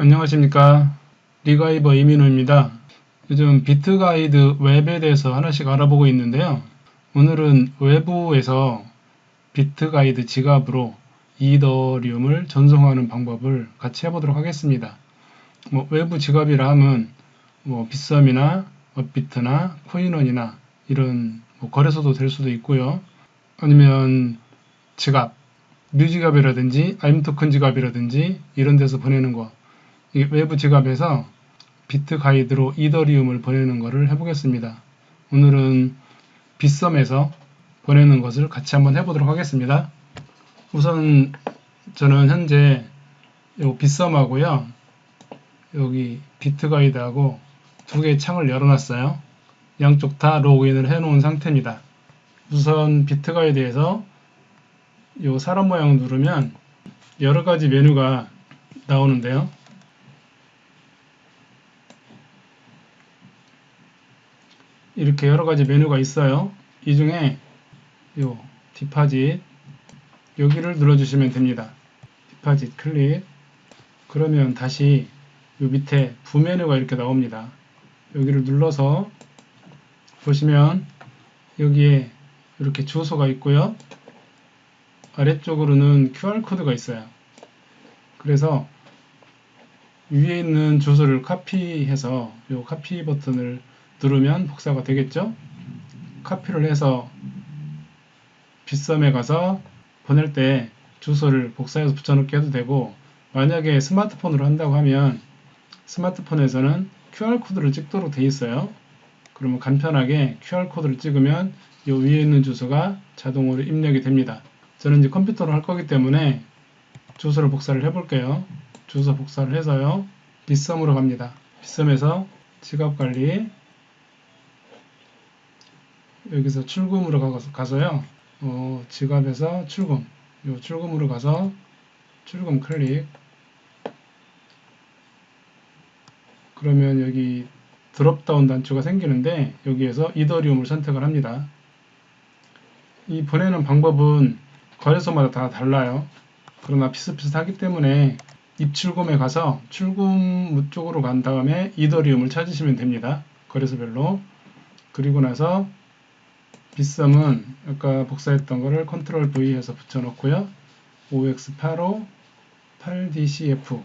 안녕하십니까 리가이버 이민호입니다. 요즘 비트가이드 웹에 대해서 하나씩 알아보고 있는데요. 오늘은 외부에서 비트가이드 지갑으로 이더리움을 전송하는 방법을 같이 해보도록 하겠습니다. 뭐 외부 지갑이라 하면 뭐 빗썸이나 업비트나 코인원이나 이런 뭐 거래소도 될 수도 있고요. 아니면 지갑, 뮤지갑이라든지 아임토큰 지갑이라든지 이런 데서 보내는 거이 외부 지갑에서 비트 가이드로 이더리움을 보내는 것을 해보겠습니다. 오늘은 빗썸에서 보내는 것을 같이 한번 해보도록 하겠습니다. 우선 저는 현재 요 빗썸하고요. 여기 비트 가이드하고 두 개의 창을 열어놨어요. 양쪽 다 로그인을 해놓은 상태입니다. 우선 비트 가이드에서 요 사람 모양 누르면 여러 가지 메뉴가 나오는데요. 이렇게 여러 가지 메뉴가 있어요. 이 중에 요 디파짓 여기를 눌러주시면 됩니다. 디파짓 클릭 그러면 다시 요 밑에 부메뉴가 이렇게 나옵니다. 여기를 눌러서 보시면 여기에 이렇게 주소가 있고요. 아래쪽으로는 QR코드가 있어요. 그래서 위에 있는 주소를 카피해서 요 카피 버튼을 누르면 복사가 되겠죠? 카피를 해서 빗썸에 가서 보낼 때 주소를 복사해서 붙여넣기 해도 되고 만약에 스마트폰으로 한다고 하면 스마트폰에서는 QR코드를 찍도록 돼 있어요. 그러면 간편하게 QR코드를 찍으면 이 위에 있는 주소가 자동으로 입력이 됩니다. 저는 이제 컴퓨터로 할 거기 때문에 주소를 복사를 해볼게요. 주소 복사를 해서요. 빗썸으로 갑니다. 빗썸에서 지갑관리 여기서 출금으로 가서, 가서 요. 어, 지갑에서 출금. 요 출금으로 가서 출금 클릭. 그러면 여기 드롭다운 단추가 생기는데 여기에서 이더리움을 선택을 합니다. 이 보내는 방법은 거래소마다 다 달라요. 그러나 비슷비슷하기 때문에 입출금에 가서 출금 쪽으로 간 다음에 이더리움을 찾으시면 됩니다. 거래소별로. 그리고 나서 빗썸은 아까 복사했던 거를 컨트롤 V 해서 붙여놓고요. OX85 8DCF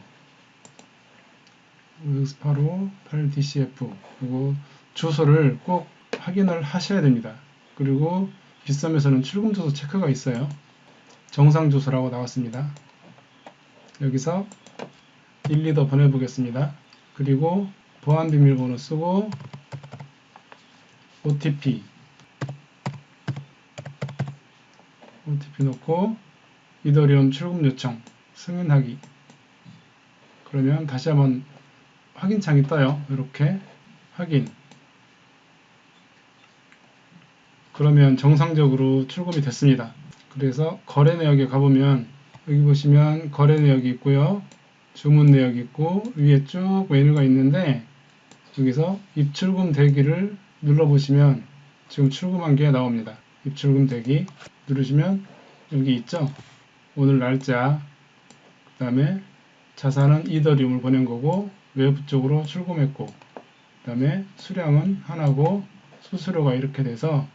OX85 8DCF 그리고 주소를 꼭 확인을 하셔야 됩니다. 그리고 빗썸에서는 출금 주소 체크가 있어요. 정상 주소라고 나왔습니다. 여기서 1, 2더 보내보겠습니다. 그리고 보안 비밀번호 쓰고 OTP OTP 넣고 이더리움 출금 요청 승인하기 그러면 다시 한번 확인창이 떠요. 이렇게 확인 그러면 정상적으로 출금이 됐습니다. 그래서 거래 내역에 가보면 여기 보시면 거래 내역이 있고요. 주문 내역이 있고 위에 쭉 메뉴가 있는데 여기서 입출금 대기를 눌러보시면 지금 출금한 게 나옵니다. 입출금 대기 누르시면 여기 있죠. 오늘 날짜 그 다음에 자산은 이더리움을 보낸 거고 외부 쪽으로 출금했고 그 다음에 수량은 하나고 수수료가 이렇게 돼서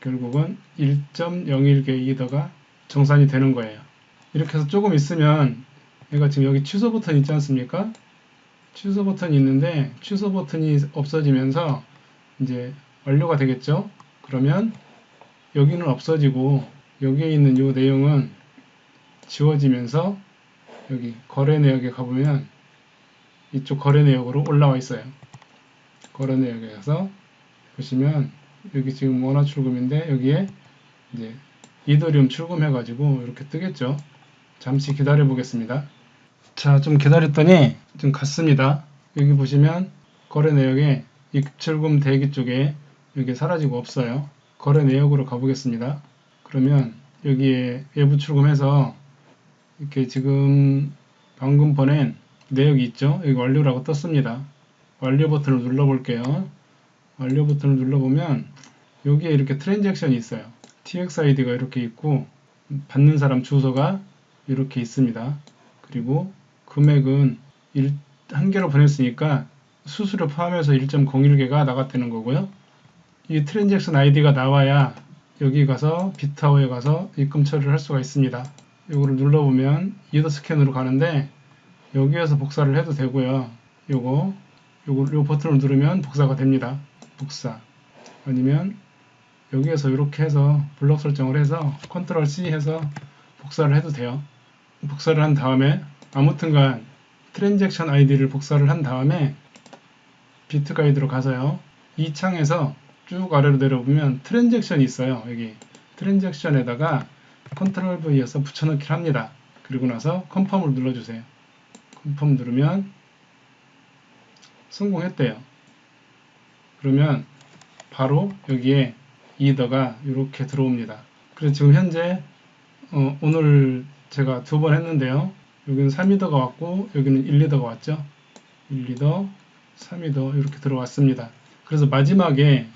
결국은 1.01개 이더가 정산이 되는 거예요. 이렇게 해서 조금 있으면 얘가 지금 여기 취소 버튼 있지 않습니까? 취소 버튼이 있는데 취소 버튼이 없어지면서 이제 완료가 되겠죠? 그러면 여기는 없어지고 여기에 있는 이 내용은 지워지면서 여기 거래 내역에 가보면 이쪽 거래 내역으로 올라와 있어요. 거래 내역에 가서 보시면 여기 지금 원화 출금인데 여기에 이제 이더리움 출금해 가지고 이렇게 뜨겠죠. 잠시 기다려 보겠습니다. 자, 좀 기다렸더니 좀 갔습니다. 여기 보시면 거래 내역에 입출금 대기 쪽에 여기 사라지고 없어요. 거래 내역으로 가보겠습니다. 그러면 여기에 외부 출금해서 이렇게 지금 방금 보낸 내역이 있죠. 여기 완료라고 떴습니다. 완료 버튼을 눌러볼게요. 완료 버튼을 눌러보면 여기에 이렇게 트랜잭션이 있어요. TXID가 이렇게 있고 받는 사람 주소가 이렇게 있습니다. 그리고 금액은 한 개로 보냈으니까 수수료 포함해서 1.01개가 나갔다는 거고요. 이 트랜잭션 아이디가 나와야 여기 가서 비트하우에 가서 입금 처리를 할 수가 있습니다. 이거를 눌러보면 이더 스캔으로 가는데 여기에서 복사를 해도 되고요. 요거 요거 요 버튼을 누르면 복사가 됩니다. 복사 아니면 여기에서 이렇게 해서 블록 설정을 해서 컨트롤 C 해서 복사를 해도 돼요. 복사를 한 다음에 아무튼간 트랜잭션 아이디를 복사를 한 다음에 비트 가이드로 가서요. 이 창에서 쭉 아래로 내려보면 트랜잭션이 있어요. 여기 트랜잭션에다가 컨트롤 V에서 붙여넣기를 합니다. 그리고 나서 컨펌을 눌러주세요. 컨펌 누르면 성공했대요. 그러면 바로 여기에 이더가 이렇게 들어옵니다. 그래서 지금 현재 어, 오늘 제가 두 번 했는데요. 여기는 3이더가 왔고 여기는 1리더가 왔죠. 1리더, 3이더 이렇게 들어왔습니다. 그래서 마지막에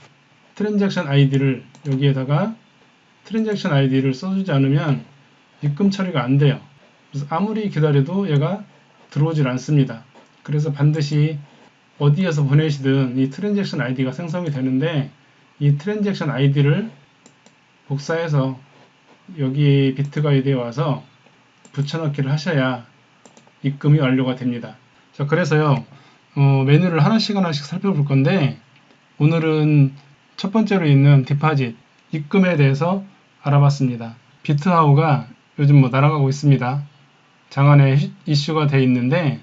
트랜잭션 아이디를 여기에다가 트랜잭션 아이디를 써주지 않으면 입금 처리가 안 돼요. 그래서 아무리 기다려도 얘가 들어오질 않습니다. 그래서 반드시 어디에서 보내시든 이 트랜잭션 아이디가 생성이 되는데 이 트랜잭션 아이디를 복사해서 여기 비트 가이드에 와서 붙여넣기를 하셔야 입금이 완료가 됩니다. 자, 그래서요, 어, 메뉴를 하나씩 하나씩 살펴볼 건데, 오늘은 첫 번째로 있는 디파짓, 입금에 대해서 알아봤습니다. 비트하우가 요즘 뭐 날아가고 있습니다. 장안에 히- 이슈가 돼 있는데,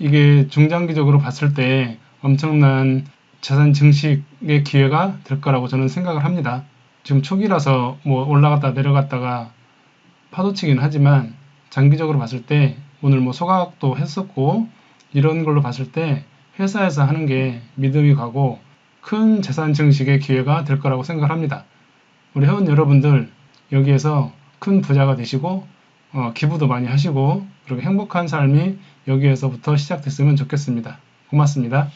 이게 중장기적으로 봤을 때 엄청난 자산 증식의 기회가 될 거라고 저는 생각을 합니다. 지금 초기라서 뭐 올라갔다 내려갔다가 파도치긴 하지만 장기적으로 봤을 때 오늘 뭐 소각도 했었고 이런 걸로 봤을 때 회사에서 하는 게 믿음이 가고 큰 재산 증식의 기회가 될 거라고 생각을 합니다. 우리 회원 여러분들 여기에서 큰 부자가 되시고 어, 기부도 많이 하시고 그리고 행복한 삶이 여기에서부터 시작됐으면 좋겠습니다. 고맙습니다.